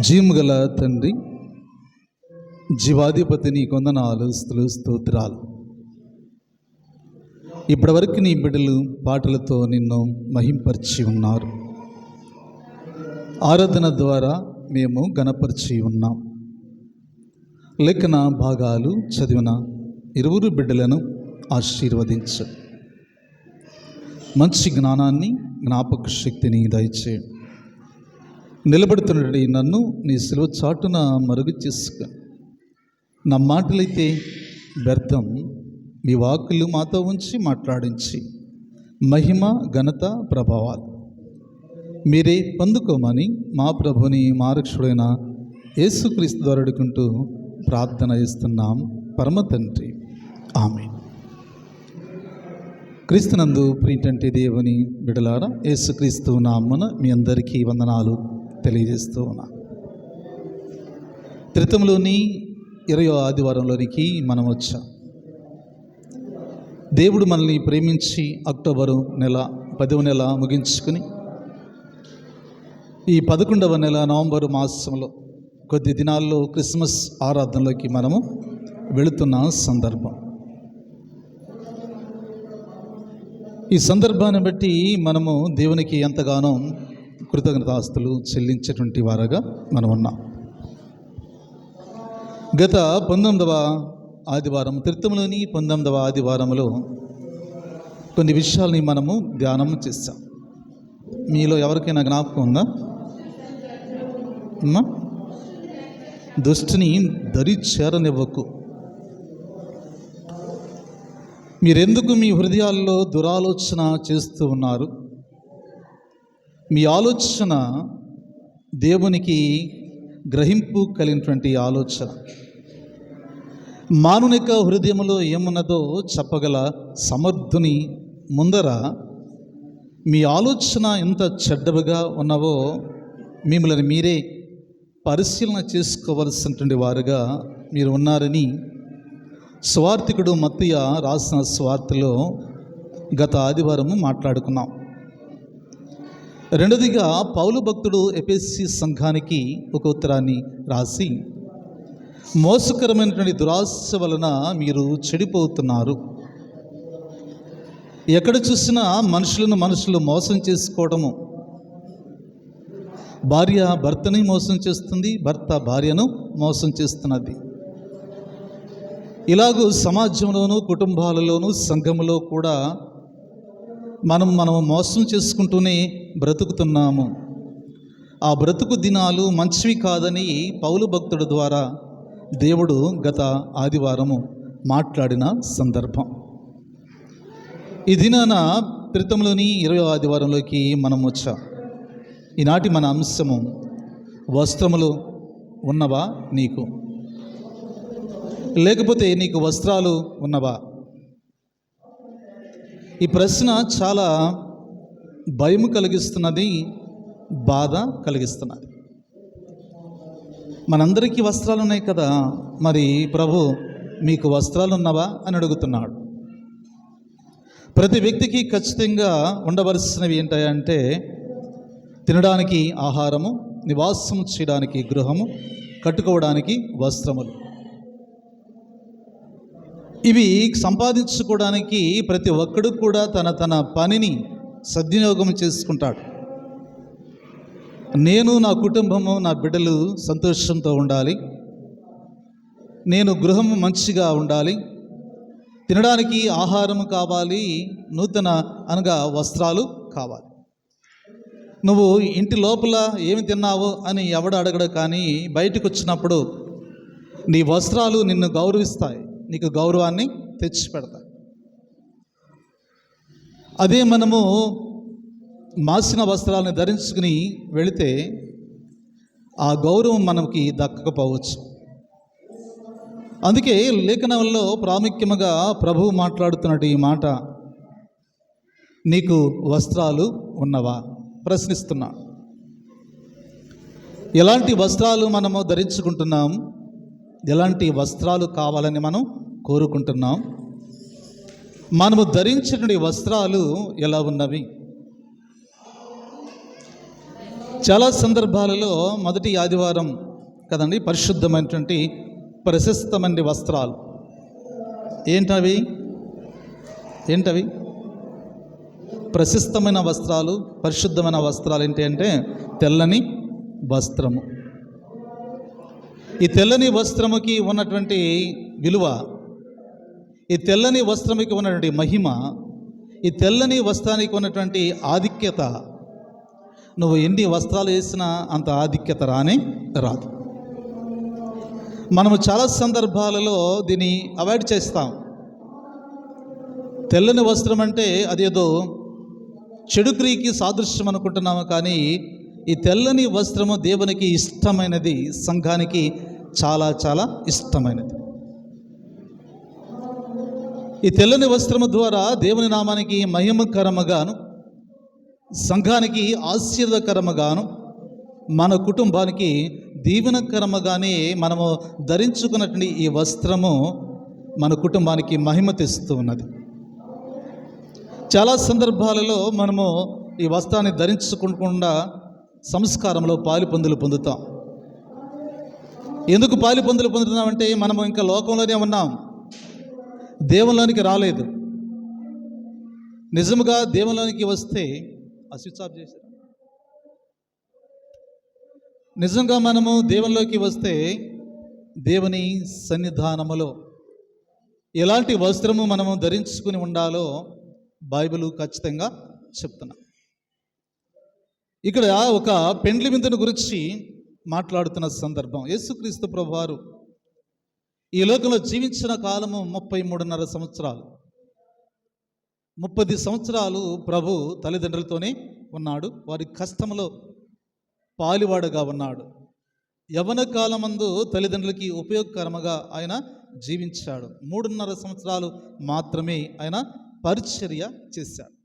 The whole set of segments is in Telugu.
జీము గల తండ్రి జీవాధిపతిని కొందనాలు స్థులు స్తోత్రాలు. ఇప్పటివరకు నీ బిడ్డలు పాటలతో నిన్ను మహింపరిచి ఉన్నారు. ఆరాధన ద్వారా మేము గణపరిచి ఉన్నాం. లేఖన భాగాలు చదివిన ఇరువురు బిడ్డలను ఆశీర్వదించు. మంచి జ్ఞానాన్ని జ్ఞాపక శక్తిని దయచేయండి నిలబడుతున్నటువంటి నన్ను నీ సెలవు చాటున మరుగు చేసుక నా మాటలైతే వ్యర్థం. మీ వాక్కులు మాతో ఉంచి మాట్లాడించి. మహిమ ఘనత ప్రభావాలు. మీరే పొందుకోమని మా ప్రభుని మారక్షుడైన యేసుక్రీస్తు ద్వారా అడుగుంటూ ప్రార్థన చేస్తున్నాం. పరమ తండ్రి. ఆమె క్రీస్తునందు ప్రీతంటి దేవుని బిడలారా యేసుక్రీస్తు నామ్మన మీ అందరికీ వందనాలు. తెలియజేస్తూ ఉన్నా. త్రితంలోని ఇరవై ఆదివారంలోనికి మనం వచ్చాం. దేవుడు మనల్ని ప్రేమించి అక్టోబరు నెల పదవ నెల ముగించుకుని ఈ పదకొండవ నెల నవంబరు మాసంలో కొద్ది దినాల్లో క్రిస్మస్ ఆరాధనలోకి మనము వెళుతున్న సందర్భం. ఈ సందర్భాన్ని బట్టి మనము దేవునికి ఎంతగానో కృతజ్ఞతాస్తులు చెల్లించేటువంటి వారగా మనం ఉన్నాం. గత పంతొమ్మిదవ ఆదివారం తీర్థంలోని పంతొమ్మిదవ ఆదివారంలో కొన్ని విషయాల్ని మనము ధ్యానం చేస్తాం మీలో ఎవరికైనా జ్ఞాపకం ఉందా? అమ్మా దృష్టిని దరి చేరనివ్వకు. మీరెందుకు మీ హృదయాల్లో దురాలోచన చేస్తూ ఉన్నారు? మీ ఆలోచన దేవునికి గ్రహింపు కలిగినటువంటి ఆలోచన. మానునిక హృదయంలో ఏమున్నదో చెప్పగల సమర్థుని ముందర మీ ఆలోచన ఎంత చెడ్డవిగా ఉన్నవో మిమ్మల్ని మీరే పరిశీలన చేసుకోవలసినటువంటి వారుగా మీరు ఉన్నారని స్వార్థికుడు మత్తియ రాసిన స్వార్థలో గత ఆదివారము మాట్లాడుకున్నాం. రెండోదిగా పౌలు భక్తుడు ఎపిఎస్సి సంఘానికి ఒక ఉత్తరాన్ని రాసి మోసకరమైనటువంటి దురాశ వలన మీరు చెడిపోతున్నారు. ఎక్కడ చూసినా మనుషులను మనుషులు మోసం చేసుకోవడము. భార్య భర్తని మోసం చేస్తుంది భర్త భార్యను మోసం చేస్తున్నది. ఇలాగూ సమాజంలోనూ కుటుంబాలలోనూ సంఘములో కూడా మనం మనం మోసం చేసుకుంటూనే బ్రతుకుతున్నాము. ఆ బ్రతుకు దినాలు మంచివి కాదని పౌలు భక్తుడు ద్వారా దేవుడు గత ఆదివారము మాట్లాడిన సందర్భం. ఈ దినాన క్రితంలోని ఇరవై ఆదివారంలోకి మనం వచ్చాం. ఈనాటి మన అంశము వస్త్రములు ఉన్నవా నీకు? లేకపోతే నీకు వస్త్రాలు ఉన్నవా? ఈ ప్రశ్న చాలా భయం కలిగిస్తున్నది బాధ కలిగిస్తున్నది. మనందరికీ వస్త్రాలు ఉన్నాయి కదా మరి ప్రభు మీకు వస్త్రాలు ఉన్నవా అని అడుగుతున్నాడు. ప్రతి వ్యక్తికి ఖచ్చితంగా ఉండవలసినవి ఏంటంటే తినడానికి ఆహారము నివాసం చేయడానికి గృహము కట్టుకోవడానికి వస్త్రములు. ఇవి సంపాదించుకోవడానికి ప్రతి ఒక్కడు కూడా తన తన పనిని సద్వినియోగం చేసుకుంటాడు. నేను నా కుటుంబము నా బిడ్డలు సంతోషంతో ఉండాలి. నేను గృహము మంచిగా ఉండాలి. తినడానికి ఆహారం కావాలి. నూతన అనగా వస్త్రాలు కావాలి. నువ్వు ఇంటి లోపల ఏమి తిన్నావు అని ఎవడు అడగడు కానీ బయటకు వచ్చినప్పుడు నీ వస్త్రాలు నిన్ను గౌరవిస్తాయి. నీకు గౌరవాన్ని తెచ్చి పెడతాయి అదే మనము మాసిన వస్త్రాలను ధరించుకుని వెళితే ఆ గౌరవం మనకి దక్కకపోవచ్చు. అందుకే లేఖనంలో ప్రాముఖ్యముగా ప్రభువు మాట్లాడుతున్నట్టు ఈ మాట నీకు వస్త్రాలు ఉన్నవా? ప్రశ్నిస్తున్నా. ఎలాంటి వస్త్రాలు మనము ధరించుకుంటున్నాం? ఎలాంటి వస్త్రాలు కావాలని మనం కోరుకుంటున్నాం? మనము ధరించినటువంటి వస్త్రాలు ఎలా ఉన్నవి? చాలా సందర్భాలలో మొదటి ఆదివారం కదండి పరిశుద్ధమైనటువంటి ప్రశస్తమైన వస్త్రాలు. ఏంటవి? ఏంటవి? ప్రశస్తమైన వస్త్రాలు పరిశుద్ధమైన వస్త్రాలు ఏంటి అంటే తెల్లని వస్త్రము. ఈ తెల్లని వస్త్రముకి ఉన్నటువంటి విలువ ఈ తెల్లని వస్త్రముకి ఉన్నటువంటి మహిమ ఈ తెల్లని వస్త్రానికి ఉన్నటువంటి ఆధిక్యత నువ్వు ఎన్ని వస్త్రాలు వేసినా అంత ఆధిక్యత రానే రాదు. మనము చాలా సందర్భాలలో దీన్ని అవాయిడ్ చేస్తాం. తెల్లని వస్త్రం అంటే అదేదో చెడు క్రియకి సాదృశ్యం అనుకుంటున్నాము కానీ ఈ తెల్లని వస్త్రము దేవునికి ఇష్టమైనది సంఘానికి చాలా చాలా ఇష్టమైనది. ఈ తెల్లని వస్త్రము ద్వారా దేవుని నామానికి మహిమకరముగాను సంఘానికి ఆశీర్వకరముగాను మన కుటుంబానికి దీవెనకరముగానే మనము ధరించుకున్నటువంటి ఈ వస్త్రము మన కుటుంబానికి మహిమ తెస్తూ ఉన్నది. చాలా సందర్భాలలో మనము ఈ వస్త్రాన్ని ధరించుకోకుండా సంస్కారంలో పాలుపందులు పొందుతాం. ఎందుకు పాలుపందులు పొందుతున్నామంటే మనం ఇంకా లోకంలోనే ఉన్నాం. దేవునిలోనికి రాలేదు. నిజముగా దేవునిలోనికి వస్తే ఆ స్విచ్ ఆఫ్ చేశారు. నిజంగా మనము దేవునిలోకి వస్తే దేవుని సన్నిధానములో ఎలాంటి వస్త్రము మనము ధరించుకుని ఉండాలో బైబిల్ ఖచ్చితంగా చెప్తున్నాం. ఇక్కడ ఒక పెండ్లి విందును గురించి మాట్లాడుతున్న సందర్భం. యేసుక్రీస్తు ప్రభువారు ఈ లోకంలో జీవించిన కాలము ముప్పై మూడున్నర సంవత్సరాలు. ముప్పది సంవత్సరాలు ప్రభు తల్లిదండ్రులతోనే ఉన్నాడు. వారి కష్టంలో పాలివాడుగా ఉన్నాడు. యవన కాలమందు తల్లిదండ్రులకి ఉపయోగకరముగా ఆయన జీవించాడు. మూడున్నర సంవత్సరాలు మాత్రమే ఆయన పరిచర్య చేశాడు.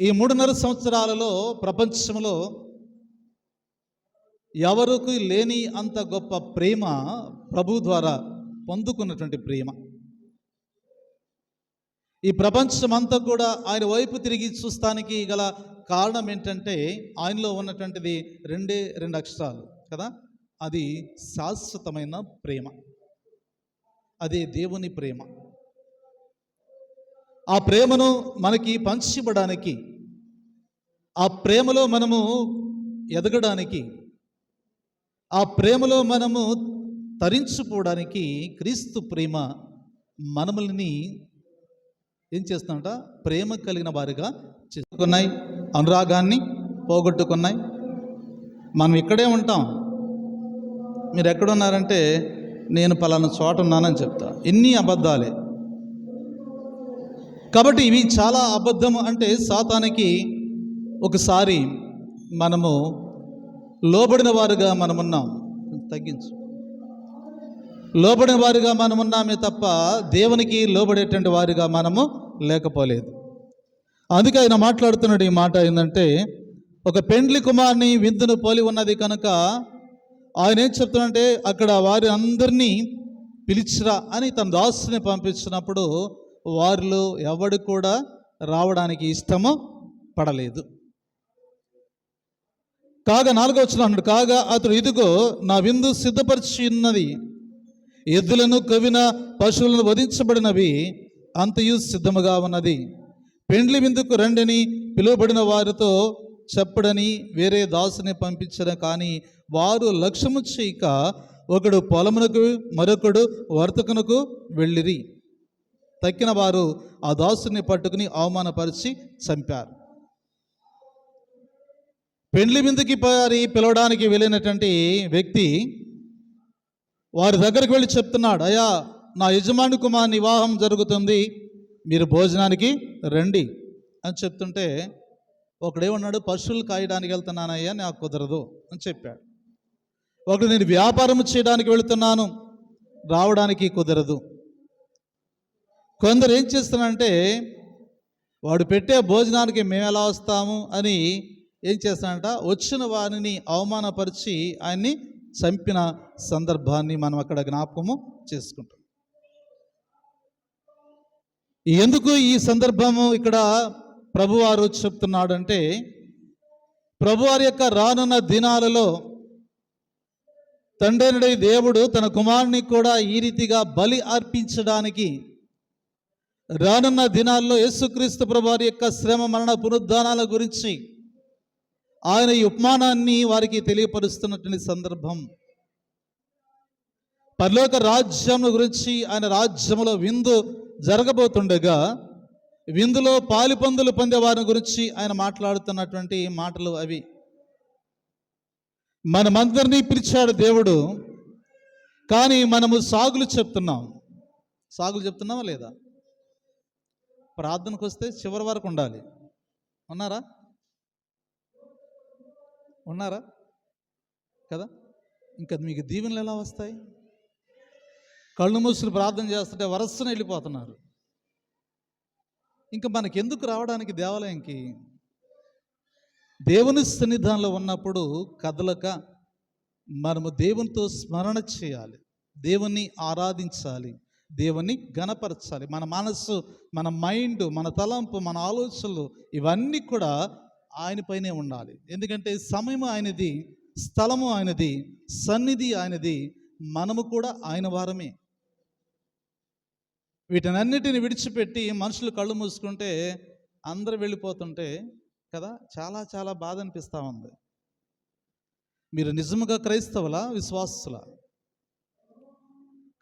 ఈ మూడున్నర సంవత్సరాలలో ప్రపంచంలో ఎవరికి లేని అంత గొప్ప ప్రేమ ప్రభు ద్వారా పొందుకున్నటువంటి ప్రేమ. ఈ ప్రపంచం అంతా కూడా ఆయన వైపు తిరిగి చూస్తానికి గల కారణం ఏంటంటే ఆయనలో ఉన్నటువంటిది రెండే రెండు అక్షరాలు కదా? అది శాశ్వతమైన ప్రేమ. అదే దేవుని ప్రేమ. ఆ ప్రేమను మనకి పంచివ్వడానికి ఆ ప్రేమలో మనము ఎదగడానికి ఆ ప్రేమలో మనము తరించుకోవడానికి క్రీస్తు ప్రేమ మనముల్ని ఏం చేస్తుందంట? ప్రేమ కలిగిన వారిగా చేసుకున్నాయి అనురాగాన్ని పోగొట్టుకున్నాయి. మనం ఇక్కడే ఉంటాం. మీరు ఎక్కడున్నారంటే నేను పలానా చోట ఉన్నానని చెప్తా. ఎన్ని అబద్ధాలే. కాబట్టి ఇవి చాలా అబద్ధం అంటే సాతానికి ఒకసారి మనము లోబడిన వారుగా మనమున్నాం. తగ్గించు. లోబడిన వారుగా మనమున్నామే తప్ప దేవునికి లోబడేటువంటి వారుగా మనము లేకపోలేదు. అందుకే ఆయన మాట్లాడుతున్నాడు ఈ మాట ఏంటంటే ఒక పెండ్లి కుమార్ని విందును పోలి ఉన్నది కనుక ఆయన ఏం చెప్తున్నాడంటే అక్కడ వారి అందరినీ పిలిచిరా అని తన దాసుని పంపించినప్పుడు వారిలో ఎవడు కూడా రావడానికి ఇష్టము పడలేదు. కాగా నాలుగో వచ్చిన అన్నాడు కాగా అతడు ఇదిగో నా విందు సిద్ధపరిచి ఉన్నది ఎద్దులను కవిన పశువులను వధించబడినవి అంతయు సిద్ధముగా ఉన్నది. పెండ్లి విందుకు రండిని పిలువబడిన వారితో చెప్పడని వేరే దాసుని పంపించిన కానీ వారు లక్ష్యము చేయక ఒకడు పొలమునకు మరొకడు వర్తకునకు వెళ్ళిరి. తక్కిన వారు ఆ దాసుని పట్టుకుని అవమానపరిచి చంపారు. పెండ్లి విందుకి పారి పిలవడానికి వెళ్ళినటువంటి వ్యక్తి వారి దగ్గరికి వెళ్ళి చెప్తున్నాడు అయ్యా నా యజమాని కుమార్ వివాహం జరుగుతుంది మీరు భోజనానికి రండి. అని చెప్తుంటే ఒకడేమన్నాడు పశువులు కాయడానికి వెళ్తున్నానయ్యా నాకు కుదరదు. అని చెప్పాడు. ఒకడు నేను వ్యాపారం చేయడానికి వెళుతున్నాను రావడానికి కుదరదు. కొందరు ఏం చేస్తున్నారంటే వాడు పెట్టే భోజనానికి మేము ఎలా వస్తాము? అని ఏం చేస్తానంట వచ్చిన వారిని అవమానపరిచి ఆయన్ని చంపిన సందర్భాన్ని మనం అక్కడ జ్ఞాపకము చేసుకుంటాం. ఎందుకు ఈ సందర్భము ఇక్కడ ప్రభువారు చెప్తున్నాడంటే ప్రభువారి యొక్క రానున్న దినాలలో తండ్రి దేవుడు తన కుమారుని కూడా ఈ రీతిగా బలి అర్పించడానికి రానున్న దినాల్లో యేసుక్రీస్తు ప్రభువారి యొక్క శ్రమ మరణ పునరుద్ధానాల గురించి ఆయన ఈ ఉపమానాన్ని వారికి తెలియపరుస్తున్నటువంటి సందర్భం. పరలోక రాజ్యం గురించి ఆయన రాజ్యములో విందు జరగబోతుండగా విందులో పాలిపందులు పొందే వారి గురించి ఆయన మాట్లాడుతున్నటువంటి మాటలు అవి. మనమందరినీ పిలిచాడు దేవుడు కానీ మనము సాగులు చెప్తున్నాం. సాగులు చెప్తున్నామా లేదా? ప్రార్థనకు వస్తే చివరి వరకు ఉండాలి. ఉన్నారా? ఉన్నారా? కదా? ఇంకా మీకు దీవెనలు ఎలా వస్తాయి? కళ్ళు మూసులు ప్రార్థన చేస్తుంటే వరసన వెళ్ళిపోతున్నారు. ఇంకా మనకి ఎందుకు రావడానికి దేవాలయంకి? దేవుని సన్నిధానంలో ఉన్నప్పుడు కదలక మనము దేవునితో స్మరణ చేయాలి. దేవుని ఆరాధించాలి. దేవుని గణపరచాలి మన మనస్సు మన మైండ్ మన తలంపు మన ఆలోచనలు ఇవన్నీ కూడా ఆయనపైనే ఉండాలి. ఎందుకంటే సమయం ఆయనది స్థలము ఆయనది సన్నిధి ఆయనది మనము కూడా ఆయన వారమే. వీటన్నిటిని విడిచిపెట్టి మనుషులు కళ్ళు మూసుకుంటే అందరు వెళ్ళిపోతుంటే కదా చాలా చాలా బాధ అనిపిస్తూ ఉంది. మీరు నిజముగా క్రైస్తవుల విశ్వాసుల?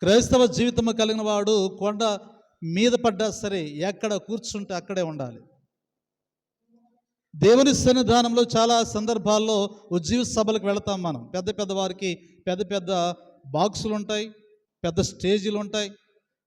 క్రైస్తవ జీవితం కలిగిన వాడు కొండ మీద పడ్డా సరే ఎక్కడ కూర్చుంటే అక్కడే ఉండాలి. దేవుని సన్నిధానంలో చాలా సందర్భాల్లో ఉజ్జీవ సభలకు వెళతాం మనం. పెద్ద పెద్ద వారికి పెద్ద పెద్ద బాక్సులు ఉంటాయి పెద్ద స్టేజీలు ఉంటాయి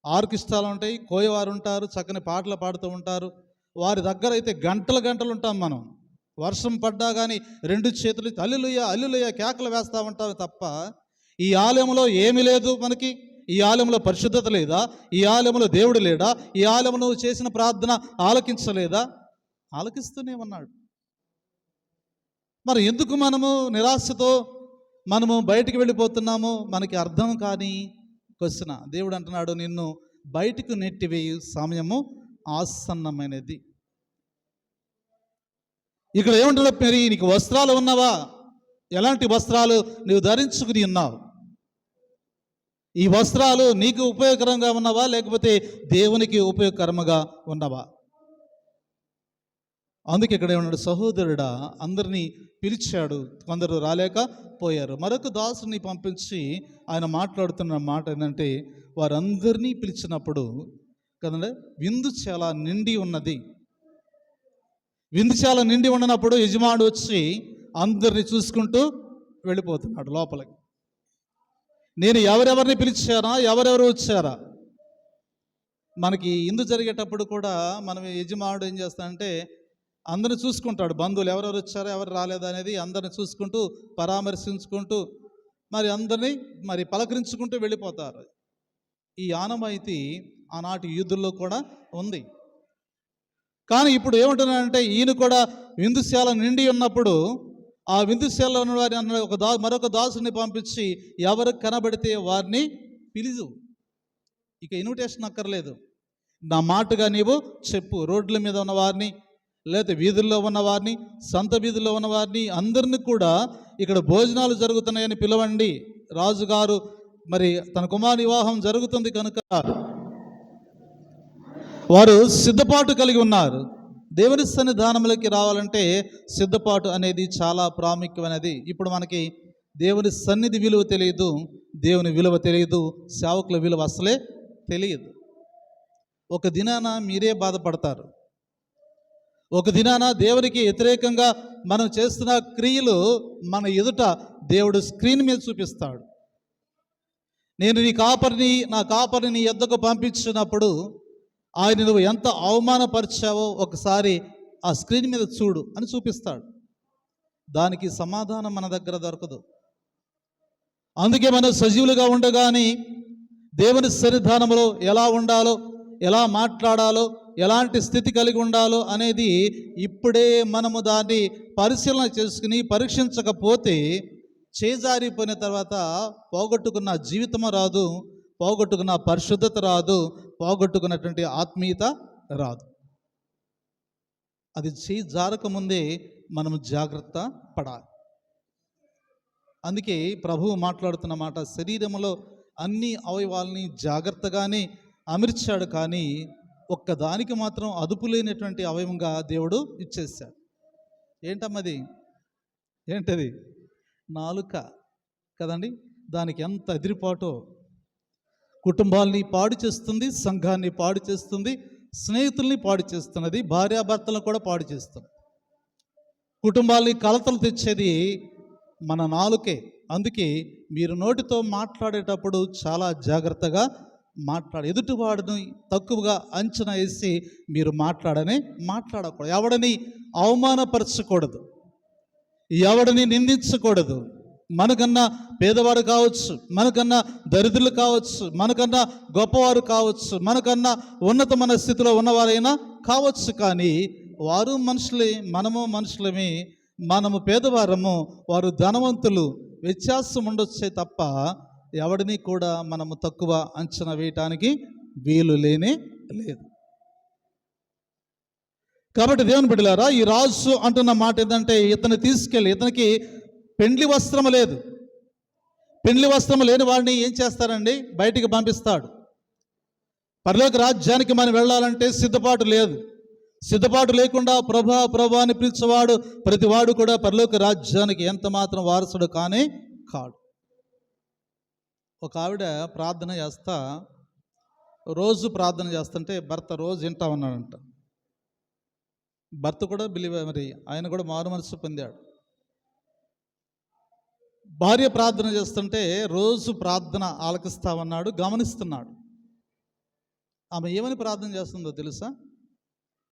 ఆర్కెస్ట్రాలు ఉంటాయి కోయవారు ఉంటారు చక్కని పాటలు పాడుతూ ఉంటారు. వారి దగ్గర అయితే గంటలు గంటలు ఉంటాం మనం. వర్షం పడ్డా కానీ రెండు చేతులు అల్లులుయ్య అల్లులుయ్య కేకలు వేస్తూ ఉంటాం తప్ప ఈ ఆలయంలో ఏమీ లేదు మనకి. ఈ ఆలయంలో పరిశుద్ధత లేదా? ఈ ఆలయంలో దేవుడు లేడా? ఈ ఆలయంలో చేసిన ప్రార్థన ఆలకించలేదా? ఆలకిస్తూనే ఉన్నాడు. మరి ఎందుకు మనము నిరాశతో మనము బయటికి వెళ్ళిపోతున్నాము మనకి అర్థం కాని క్వశ్చన. దేవుడు అంటున్నాడు నిన్ను బయటికి నెట్టివేయు సమయము ఆసన్నమైనది. ఇక్కడ ఏమంటున్నా మరి నీకు వస్త్రాలు ఉన్నవా? ఎలాంటి వస్త్రాలు నీవు ధరించుకుని ఉన్నావు? ఈ వస్త్రాలు నీకు ఉపయోగకరంగా ఉన్నవా? లేకపోతే దేవునికి ఉపయోగకరంగా ఉన్నవా? అందుకే ఇక్కడ ఏమన్నాడు సహోదరుడా అందరినీ పిలిచాడు కొందరు రాలేక పోయారు. మరొక దాసుని పంపించి ఆయన మాట్లాడుతున్న మాట ఏంటంటే వారందరినీ పిలిచినప్పుడు కదండి విందు చాలా నిండి ఉన్నది. విందు చాలా నిండి ఉన్నప్పుడు యజమానుడు వచ్చి అందరిని చూసుకుంటూ వెళ్ళిపోతున్నాడు లోపలికి. నేను ఎవరెవరిని పిలిచానా? ఎవరెవరు వచ్చారా? మనకి ఇందు జరిగేటప్పుడు కూడా మనం యజమానుడు ఏం చేస్తానంటే అందరిని చూసుకుంటాడు. బంధువులు ఎవరెవరు వచ్చారో ఎవరు రాలేదు అనేది అందరిని చూసుకుంటూ పరామర్శించుకుంటూ మరి అందరినీ మరి పలకరించుకుంటూ వెళ్ళిపోతారు. ఈ ఆనవాయితీ ఆనాటి యూదుల్లో కూడా ఉంది. కానీ ఇప్పుడు ఏమంటున్నాడంటే ఈయన కూడా విందుశాల నిండి ఉన్నప్పుడు ఆ విందుశాలలో ఉన్న వారిని అన్న ఒక దా మరొక దాసుని పంపించి ఎవరు కనబడితే వారిని పిలుచు ఇక ఇన్విటేషన్ అక్కర్లేదు. నా మాటగా నీవు చెప్పు. రోడ్ల మీద ఉన్న వారిని లేకపోతే వీధుల్లో ఉన్నవారిని సంత వీధుల్లో ఉన్నవారిని అందరినీ కూడా ఇక్కడ భోజనాలు జరుగుతున్నాయని పిలవండి. రాజుగారు మరి తన కుమార్ వివాహం జరుగుతుంది కనుక వారు సిద్ధపాటు కలిగి ఉన్నారు. దేవుని సన్నిధానంలోకి రావాలంటే సిద్ధపాటు అనేది చాలా ప్రాముఖ్యమైనది. ఇప్పుడు మనకి దేవుని సన్నిధి విలువ తెలియదు దేవుని విలువ తెలియదు సేవకుల విలువ అసలే తెలియదు. ఒక దినాన మీరే బాధపడతారు. ఒక దినాన దేవునికి వ్యతిరేకంగా మనం చేస్తున్న క్రియలు మన ఎదుట దేవుడు స్క్రీన్ మీద చూపిస్తాడు. నేను నీ కాపరిని నా కాపరిని నీ ఎద్దకు పంపించినప్పుడు ఆయన నువ్వు ఎంత అవమానపరిచావో ఒకసారి ఆ స్క్రీన్ మీద చూడు అని చూపిస్తాడు. దానికి సమాధానం మన దగ్గర దొరకదు. అందుకే మనం సజీవులుగా ఉండగానే దేవుని సన్నిధానంలో ఎలా ఉండాలో ఎలా మాట్లాడాలో ఎలాంటి స్థితి కలిగి ఉండాలో అనేది ఇప్పుడే మనము దాన్ని పరిశీలన చేసుకుని పరీక్షించకపోతే చేజారిపోయిన తర్వాత పోగొట్టుకున్న జీవితము రాదు పోగొట్టుకున్న పరిశుద్ధత రాదు పోగొట్టుకున్నటువంటి ఆత్మీయత రాదు. అది చేయి జారకముందే మనం జాగ్రత్త పడాలి. అందుకే ప్రభువు మాట్లాడుతున్న మాట శరీరంలో అన్ని అవయవాల్ని జాగ్రత్తగానే అమర్చాడు కానీ ఒక్కదానికి మాత్రం అదుపు లేనటువంటి అవయవంగా దేవుడు ఇచ్చేసాడు ఏంటమ్మది? ఏంటది? నాలుక కదండి దానికి ఎంత ఎదిరిపాటో. కుటుంబాల్ని పాడు చేస్తుంది సంఘాన్ని పాడు చేస్తుంది స్నేహితుల్ని పాడు చేస్తున్నది భార్యాభర్తలను కూడా పాడు చేస్తుంది. కుటుంబాల్ని కలతలు తెచ్చేది మన నాలుకే. అందుకే మీరు నోటితో మాట్లాడేటప్పుడు చాలా జాగ్రత్తగా మాట్లాడ ఎదుటివాడిని తక్కువగా అంచనా వేసి మీరు మాట్లాడని మాట్లాడకూడదు. ఎవడని అవమానపరచకూడదు. ఎవడిని నిందించకూడదు. మనకన్నా పేదవాడు కావచ్చు మనకన్నా దరిద్రులు కావచ్చు మనకన్నా గొప్పవారు కావచ్చు మనకన్నా ఉన్నతమైన స్థితిలో ఉన్నవారైనా కావచ్చు కానీ వారు మనుషులే మనము మనుషులమే మనము పేదవారము వారు ధనవంతులు వ్యత్యాసం ఉండొచ్చే తప్ప ఎవడిని కూడా మనము తక్కువ అంచనా వేయటానికి వీలు లేనే లేదు. కాబట్టి దేవుని బిడ్డలారా ఈ రాజు అంటున్న మాట ఏంటంటే ఇతను తీసుకెళ్ళి ఇతనికి పెండ్లి వస్త్రం లేదు. పెండ్లి వస్త్రం లేని వాడిని ఏం చేస్తారండి? బయటికి పంపిస్తాడు. పరలోక రాజ్యానికి మనం వెళ్ళాలంటే సిద్ధపాటు లేదు. సిద్ధపాటు లేకుండా ప్రభా ప్రభా అని పిలిచేవాడు ప్రతివాడు కూడా పరలోక రాజ్యానికి ఎంత మాత్రం వారసుడు కానే కాడు. ఒక ఆవిడ ప్రార్థన చేస్తా రోజు ప్రార్థన చేస్తుంటే భర్త రోజు వింటా ఉన్నాడంట. భర్త కూడా బిలీవ్ మరి ఆయన కూడా మారు మనసు పొందాడు. భార్య ప్రార్థన చేస్తుంటే రోజు ప్రార్థన ఆలకిస్తా ఉన్నాడు గమనిస్తున్నాడు. ఆమె ఏమని ప్రార్థన చేస్తుందో తెలుసా?